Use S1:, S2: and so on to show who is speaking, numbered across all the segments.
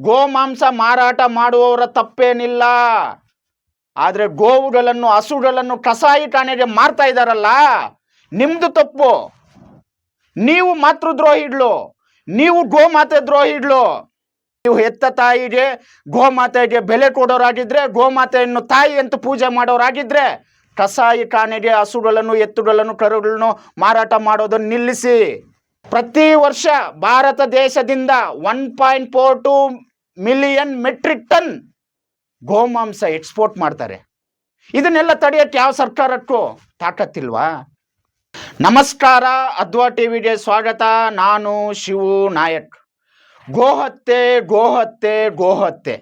S1: ಗೋಮಾಂಸ ಮಾರಾಟ ಮಾಡುವವರ ತಪ್ಪೇನಿಲ್ಲ. ಆದರೆ ಗೋವುಗಳನ್ನು, ಹಸುಗಳನ್ನು ಕಸಾಯಿ ಠಾಣೆಗೆ ಮಾರ್ತಾ ಇದ್ದಾರಲ್ಲ? ನಿಮ್ದು ತಪ್ಪು. ನೀವು ಮಾತೃದ್ರೋಹಿಗಳು ನೀವು ಗೋಮಾತೆ ದ್ರೋಹಿಗಳು ನೀವು ಹೆತ್ತ ತಾಯಿಗೆ ಗೋಮಾತೆಗೆ ಬೆಲೆ ಕೊಡೋರಾಗಿದ್ರೆ, ಗೋಮಾತೆಯನ್ನು ತಾಯಿ ಅಂತ ಪೂಜೆ ಮಾಡೋರಾಗಿದ್ರೆ, ಕಸಾಯಿ ಖಾನೆಗೆ ಹಸುಗಳನ್ನು, ಎತ್ತುಗಳನ್ನು, ಕರುಗಳನ್ನು ಮಾರಾಟ ಮಾಡೋದನ್ನು ನಿಲ್ಲಿಸಿ. ಪ್ರತಿ ವರ್ಷ ಭಾರತ ದೇಶದಿಂದ one point four two million metric ton ಗೋಮಾಂಸ ಎಕ್ಸ್ಪೋರ್ಟ್ ಮಾಡ್ತಾರೆ. ಇದನ್ನೆಲ್ಲ ತಡೆಯಕ್ಕೆ ಯಾವ ಸರ್ಕಾರಕ್ಕೂ ತಾಕತ್ತಿಲ್ವಾ? ನಮಸ್ಕಾರ, ಅದ್ವಾ ಟಿವಿಗೆ ಸ್ವಾಗತ. ನಾನು ಶಿವು ನಾಯಕ್. ಗೋಹತ್ತೆ ಗೋಹತ್ತೆ ಗೋಹತ್ತೆ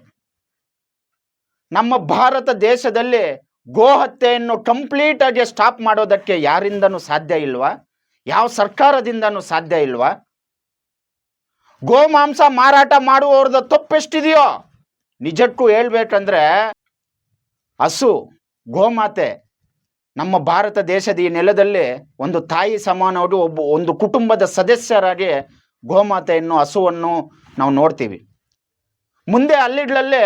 S1: ನಮ್ಮ ಭಾರತ ದೇಶದಲ್ಲಿ ಗೋಹತ್ಯೆಯನ್ನು ಕಂಪ್ಲೀಟ್ ಆಗಿ ಸ್ಟಾಪ್ ಮಾಡೋದಕ್ಕೆ ಯಾರಿಂದನೂ ಸಾಧ್ಯ ಇಲ್ವಾ? ಯಾವ ಸರ್ಕಾರದಿಂದನೂ ಸಾಧ್ಯ ಇಲ್ವಾ? ಗೋಮಾಂಸ ಮಾರಾಟ ಮಾಡುವವ್ರದ ತಪ್ಪೆಷ್ಟಿದೆಯೋ? ನಿಜಕ್ಕೂ ಹೇಳ್ಬೇಕಂದ್ರೆ ಹಸು, ಗೋಮಾತೆ ನಮ್ಮ ಭಾರತ ದೇಶದ ಈ ನೆಲದಲ್ಲಿ ಒಂದು ತಾಯಿ ಸಮಾನವಾಗಿ ಒಬ್ಬ ಒಂದು ಕುಟುಂಬದ ಸದಸ್ಯರಾಗಿ ಗೋಮಾತೆಯನ್ನು, ಹಸುವನ್ನು ನಾವು ನೋಡ್ತೀವಿ. ಮುಂದೆ ಹಳ್ಳಿಗಳಲ್ಲಿ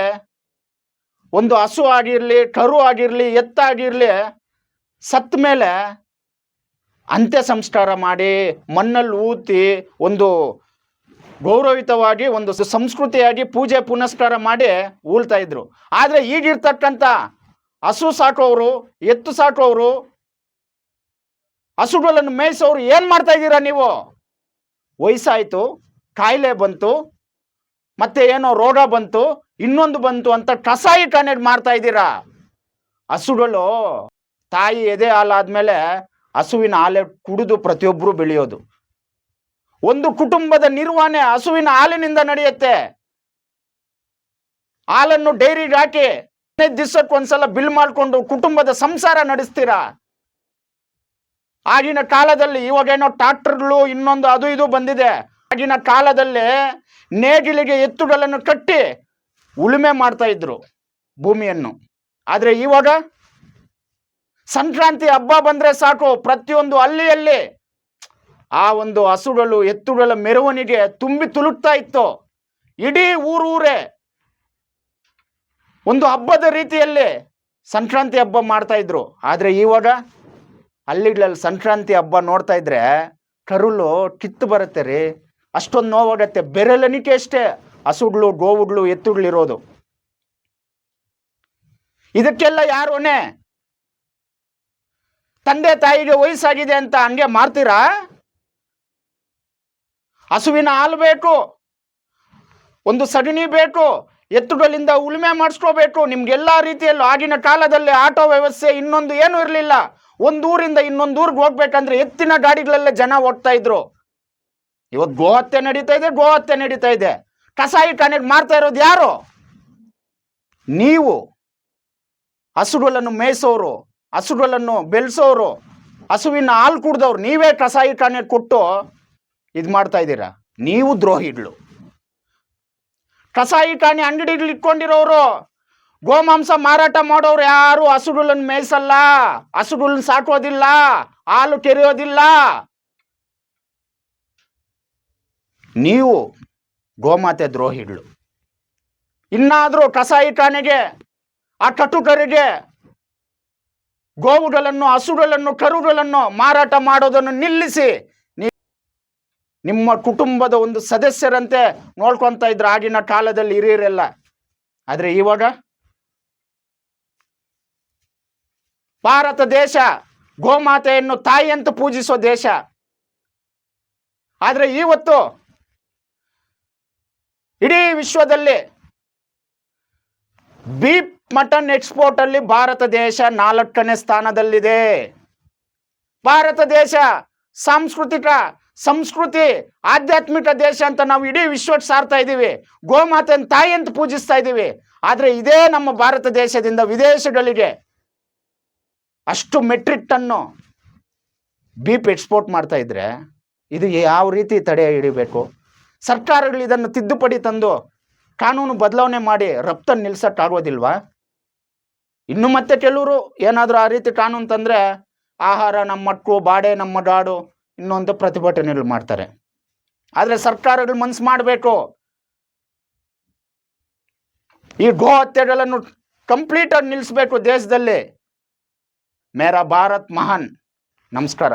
S1: ಒಂದು ಹಸು ಆಗಿರಲಿ, ಕರು ಆಗಿರಲಿ ಎತ್ತಾಗಿರಲಿ ಸತ್ತ ಮೇಲೆ ಅಂತ್ಯ ಸಂಸ್ಕಾರ ಮಾಡಿ ಮಣ್ಣಲ್ಲಿ ಊತಿ ಒಂದು ಗೌರವಿತವಾಗಿ, ಒಂದು ಸಂಸ್ಕೃತಿಯಾಗಿ ಪೂಜೆ ಪುನಸ್ಕಾರ ಮಾಡಿ ಊಳ್ತಾ ಇದ್ರು. ಆದರೆ ಈಗಿರ್ತಕ್ಕಂಥ ಹಸು ಸಾಕೋರು ಎತ್ತು ಸಾಕೋರು ಹಸುಗಳನ್ನು ಮೇಯಿಸೋರು ಏನು ಮಾಡ್ತಾ ಇದ್ದೀರಾ ನೀವು? ವಯಸ್ಸಾಯ್ತು, ಕಾಯಿಲೆ ಬಂತು, ಮತ್ತೆ ಏನೋ ರೋಗ ಬಂತು, ಇನ್ನೊಂದು ಬಂತು ಅಂತ ಕಸಾಯಿ ಕಾನೆಡ್ ಮಾಡ್ತಾ ಇದ್ದೀರಾ? ಹಸುಗಳು ತಾಯಿ ಎದೆ ಹಾಲಾದ್ಮೇಲೆ ಹಸುವಿನ ಹಾಲೆ ಕುಡಿದು ಪ್ರತಿಯೊಬ್ಬರು ಬೆಳೆಯೋದು. ಒಂದು ಕುಟುಂಬದ ನಿರ್ವಹಣೆ ಹಸುವಿನ ಹಾಲಿನಿಂದ ನಡೆಯುತ್ತೆ. ಹಾಲನ್ನು ಡೈರಿಗೆ ಹಾಕಿ ಹದಿನೈದು ದಿವಸಕ್ಕೆ ಒಂದ್ಸಲ ಬಿಲ್ ಮಾಡಿಕೊಂಡು ಕುಟುಂಬದ ಸಂಸಾರ ನಡೆಸ್ತೀರಾ? ಆಗಿನ ಕಾಲದಲ್ಲಿ ಇವಾಗೇನೋ ಟ್ರಾಕ್ಟರ್ಗಳು ಇನ್ನೊಂದು ಅದು ಇದು ಬಂದಿದೆ. ಆಗಿನ ಕಾಲದಲ್ಲಿ ನೇಗಿಲಿಗೆ ಎತ್ತುಗಳನ್ನು ಕಟ್ಟಿ ಉಳುಮೆ ಮಾಡ್ತಾ ಇದ್ರು ಭೂಮಿಯನ್ನು. ಆದರೆ ಇವಾಗ ಸಂಕ್ರಾಂತಿ ಹಬ್ಬ ಬಂದರೆ ಸಾಕು. ಪ್ರತಿಯೊಂದು ಹಳ್ಳಿಯಲ್ಲಿ ಆ ಒಂದು ಹಸುಗಳು, ಎತ್ತುಗಳ ಮೆರವಣಿಗೆ ತುಂಬಿ ತುಳುಕ್ತಾ ಇತ್ತು. ಇಡೀ ಊರೂರೇ ಒಂದು ಹಬ್ಬದ ರೀತಿಯಲ್ಲಿ ಸಂಕ್ರಾಂತಿ ಹಬ್ಬ ಮಾಡ್ತಾ ಇದ್ರು. ಆದರೆ ಇವಾಗ ಹಳ್ಳಿಗಳಲ್ಲಿ ಸಂಕ್ರಾಂತಿ ಹಬ್ಬ ನೋಡ್ತಾ ಇದ್ರೆ ಕರುಳು ಕಿತ್ತು ಬರುತ್ತೆ ರೀ. ಅಷ್ಟೊಂದು ನೋವಾಗತ್ತೆ. ಬೆರಳನಿಕೆ ಅಷ್ಟೇ. ಹಸುಗಳು, ಗೋವುಗಳು ಎತ್ತುಗಳಿರೋದು ಇದಕ್ಕೆಲ್ಲ ಯಾರು ಹೊಣೆ? ತಂದೆ ತಾಯಿಗೆ ವಯಸ್ಸಾಗಿದೆ ಅಂತ ಹಂಗೆ ಮಾಡ್ತೀರಾ? ಹಸುವಿನ ಹಾಲು ಬೇಕು, ಒಂದು ಸಗಣಿ ಬೇಕು, ಎತ್ತುಗಳಿಂದ ಉಳುಮೆ ಮಾಡಿಸ್ಕೋಬೇಕು. ನಿಮ್ಗೆಲ್ಲ ರೀತಿಯಲ್ಲೂ ಆಗಿನ ಕಾಲದಲ್ಲಿ ಆಟೋ ವ್ಯವಸ್ಥೆ ಇನ್ನೊಂದು ಏನೂ ಇರಲಿಲ್ಲ. ಒಂದೂರಿಂದ ಇನ್ನೊಂದು ಊರಿಗೆ ಹೋಗ್ಬೇಕಂದ್ರೆ ಎತ್ತಿನ ಗಾಡಿಗಳಲ್ಲೇ ಜನ ಹೋಗ್ತಾ ಇದ್ರು. ಇವತ್ತು ಗೋಹತ್ಯೆ ನಡೀತಾ ಇದೆ ಗೋಹತ್ಯೆ ನಡೀತಾ ಇದೆ. ಕಸಾಯಿ ಖಾನೆಗೆ ಮಾಡ್ತಾ ಇರೋದು ಯಾರು? ನೀವು. ಹಸುಗಳನ್ನು ಮೇಯಿಸೋರು. ಹಸುಗಳನ್ನು ಬೆಳೆಸೋರು, ಹಸುವಿನ ಹಾಲು ಕುಡ್ದವ್ರು ನೀವೇ ಕಸಾಯಿ ಕಾಣೆ ಕೊಟ್ಟು ಇದು ಮಾಡ್ತಾ ಇದ್ದೀರಾ? ನೀವು ದ್ರೋಹಿಗಳು. ಕಸಾಯಿ ಖಾನೆ ಅಂಗಡಿಗಳು ಇಟ್ಕೊಂಡಿರೋರು, ಗೋಮಾಂಸ ಮಾರಾಟ ಮಾಡೋರು ಯಾರು ಹಸುಗಳನ್ನು ಮೇಯಿಸಲ್ಲ ಹಸುಗಳನ್ನ ಸಾಕೋದಿಲ್ಲ, ಹಾಲು ಕೆರೆಯೋದಿಲ್ಲ. ನೀವು ಗೋಮಾತೆ ದ್ರೋಹಿಗಳು. ಇನ್ನಾದರೂ ಕಸಾಯಿ ಕಾಣೆಗೆ ಆ ಕಟುಕರಿಗೆ ಗೋವುಗಳನ್ನು, ಹಸುಗಳನ್ನು, ಕರುಗಳನ್ನು ಮಾರಾಟ ಮಾಡೋದನ್ನು ನಿಲ್ಲಿಸಿ. ನಿಮ್ಮ ಕುಟುಂಬದ ಒಂದು ಸದಸ್ಯರಂತೆ ನೋಡ್ಕೊಂತ ಇದ್ರು ಆಗಿನ ಕಾಲದಲ್ಲಿ ಹಿರಿಯರೆಲ್ಲ. ಆದರೆ ಇವಾಗ ಭಾರತ ದೇಶ ಗೋಮಾತೆಯನ್ನು ತಾಯಿ ಅಂತ ಪೂಜಿಸೋ ದೇಶ. ಆದರೆ ಇವತ್ತು ಇಡೀ ವಿಶ್ವದಲ್ಲಿ ಬೀಪ್ ಮಟನ್ ಎಕ್ಸ್ಪೋರ್ಟ್ ಅಲ್ಲಿ ಭಾರತ ದೇಶ ನಾಲ್ಕನೇ ಸ್ಥಾನದಲ್ಲಿದೆ. ಭಾರತ ದೇಶ ಸಾಂಸ್ಕೃತಿಕ ಸಂಸ್ಕೃತಿ, ಆಧ್ಯಾತ್ಮಿಕ ದೇಶ ಅಂತ ನಾವು ಇಡೀ ವಿಶ್ವಕ್ಕೆ ಸಾರ್ತಾ ಇದ್ದೀವಿ. ಗೋಮಾತೆನ ತಾಯಿ ಅಂತ ಪೂಜಿಸ್ತಾ ಇದ್ದೀವಿ. ಆದರೆ ಇದೇ ನಮ್ಮ ಭಾರತ ದೇಶದಿಂದ ವಿದೇಶಗಳಿಗೆ ಅಷ್ಟು ಮೆಟ್ರಿಕ್ ಟನ್ನು ಬೀಪ್ ಎಕ್ಸ್ಪೋರ್ಟ್ ಮಾಡ್ತಾ ಇದ್ರೆ ಇದು ಯಾವ ರೀತಿ ತಡೆ ಹಿಡಿಬೇಕು? ಸರ್ಕಾರಗಳು ಇದನ್ನು ತಿದ್ದುಪಡಿ ತಂದು ಕಾನೂನು ಬದಲಾವಣೆ ಮಾಡಿ ರಫ್ತನ್ನು ನಿಲ್ಸಕ್ಕಾಗೋದಿಲ್ವಾ? ಇನ್ನು ಮತ್ತೆ ಕೆಲವರು ಏನಾದರೂ ಆ ರೀತಿ ಕಾನೂನು ತಂದರೆ, ಆಹಾರ ನಮ್ಮ ಮಕ್ಕಳು, ಬಾಡೆ ನಮ್ಮ ಡಾಡು ಇನ್ನೊಂದು ಪ್ರತಿಭಟನೆಗಳು ಮಾಡ್ತಾರೆ. ಆದರೆ ಸರ್ಕಾರಗಳು ಮನ್ಸು ಮಾಡಬೇಕು. ಈ ಗೋ ಹತ್ಯೆಗಳನ್ನು ಕಂಪ್ಲೀಟಾಗಿ ನಿಲ್ಲಿಸಬೇಕು ದೇಶದಲ್ಲಿ. ಮೇರಾ ಭಾರತ್ ಮಹಾನ್. ನಮಸ್ಕಾರ.